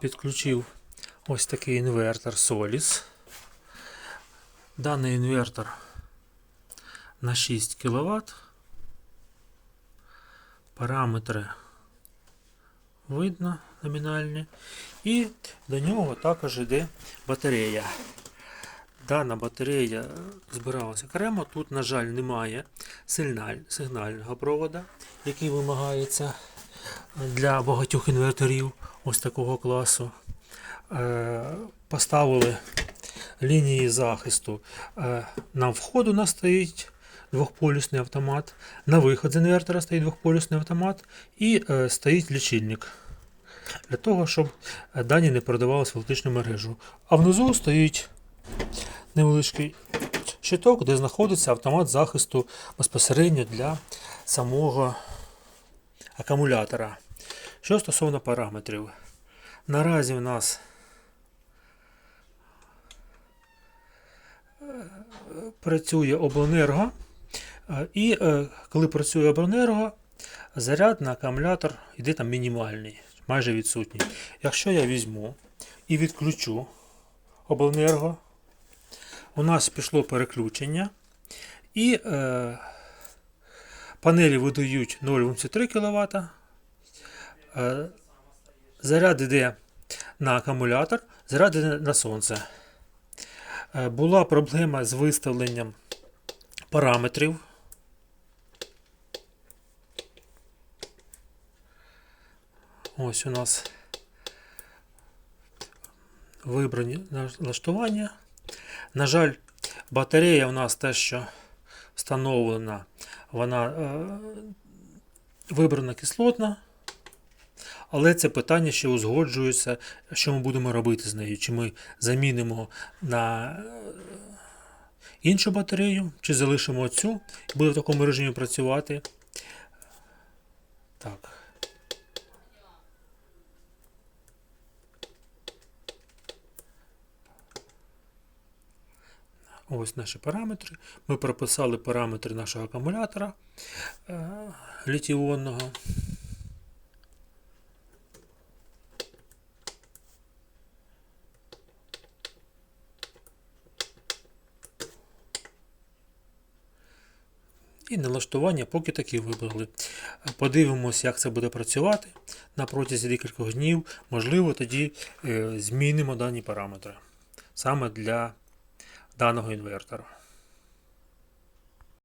Підключив ось такий інвертор Solis. Даний інвертор на 6 кВт. Параметри видно номінальні. І до нього також йде батарея. Дана батарея збиралася окремо. Тут, на жаль, немає сигнального провода, який вимагається для багатьох інверторів ось такого класу. Е, Поставили лінії захисту. Е, На входу у нас стоїть двохполюсний автомат, на виход з інвертора стоїть двохполюсний автомат і е, стоїть лічильник. Для того, щоб дані не передавалися в електричну мережу. А внизу стоїть невеличкий щиток, де знаходиться автомат захисту безпосередньо для самого акумулятора. Що стосовно параметрів, наразі у нас е, працює обленерго, е, і е, коли працює обленерго, заряд на акумулятор йде там мінімальний, майже відсутній. Якщо я візьму і відключу обленерго, у нас пішло переключення, і е, панелі видають 0,3 кВт. Е, заряд йде на акумулятор, заряд йде на сонце. Е, була проблема з виставленням параметрів. Ось у нас вибрані налаштування. На жаль, батарея у нас те, що встановлена, вона е, вибрана кислотна. Але це питання ще узгоджується, що ми будемо робити з нею. Чи ми замінимо на е, іншу батарею, чи залишимо цю буде в такому режимі працювати. Так. Ось наші параметри. Ми прописали параметри нашого акумулятора е, літіонного. І налаштування поки такі вибрали. Подивимося, як це буде працювати на протязі декількох днів. Можливо, тоді е, змінимо дані параметри саме для даного інвертора.